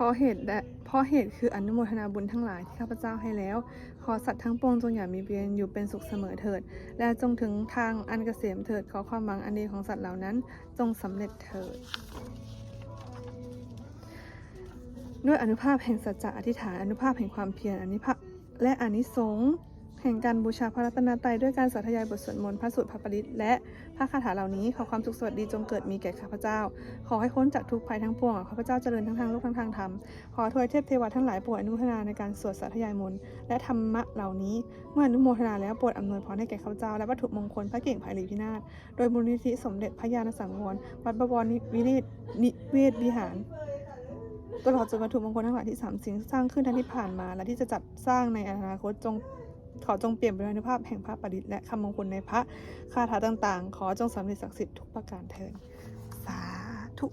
ราะเหตุและเพราะเหตุคืออนุโมทนาบุญทั้งหลายที่ข้าพเจ้าให้แล้ว ขอสัตว์ทั้งปวงจงอย่ามีเวียนอยู่เป็นสุขเสมอเถิด และจงถึงทางอันเกษมเถิดขอความหวังอันดีของสัตว์เหล่านั้น จงสำเร็จเถิด ด้วยอนุภาพแห่งสัจจะอธิษฐานอนุภาพแห่งความเพียรอนิภาพและอนิสงส์ แห่งการบูชาพระรัตนตรัยด้วยการสาธยายบทสวดมนต์พระสูตรพระปริตและพระคาถาเหล่านี้ขอความสุขสวัสดีจงเกิดมีแก่ข้าพเจ้า ขอให้พ้นจากทุกภัยทั้งปวงข้าพเจ้าเจริญทั้งทางโลกทั้งทางธรรมขอทวยเทพเทวาทั้งหลายโปรดอนุโมทนาในการสวดสาธยายมนต์และธรรมะเหล่านี้ เมื่ออนุโมทนาแล้วโปรดอำนวยพรให้แก่ข้าพเจ้าและวัตถุมงคลพระเก่งไผ่หลีพินาศโดยมูลนิธิสมเด็จพระญาณสังวรวัดบวรนิวิเนศนิเวศวิหารตลอดจนวัตถุมงคลทั้งหลายที่สามสิ่งสร้างขึ้นทั้งที่ผ่านมา และที่จะจัดสร้างในอนาคตจง ขอจงเปลี่ยนเป็นอนุภาพแห่งพระประดิษฐ์และคำมงคลในพระคาถาต่างๆ ขอจงสำเร็จศักดิ์สิทธิ์ทุกประการเทินสาธุ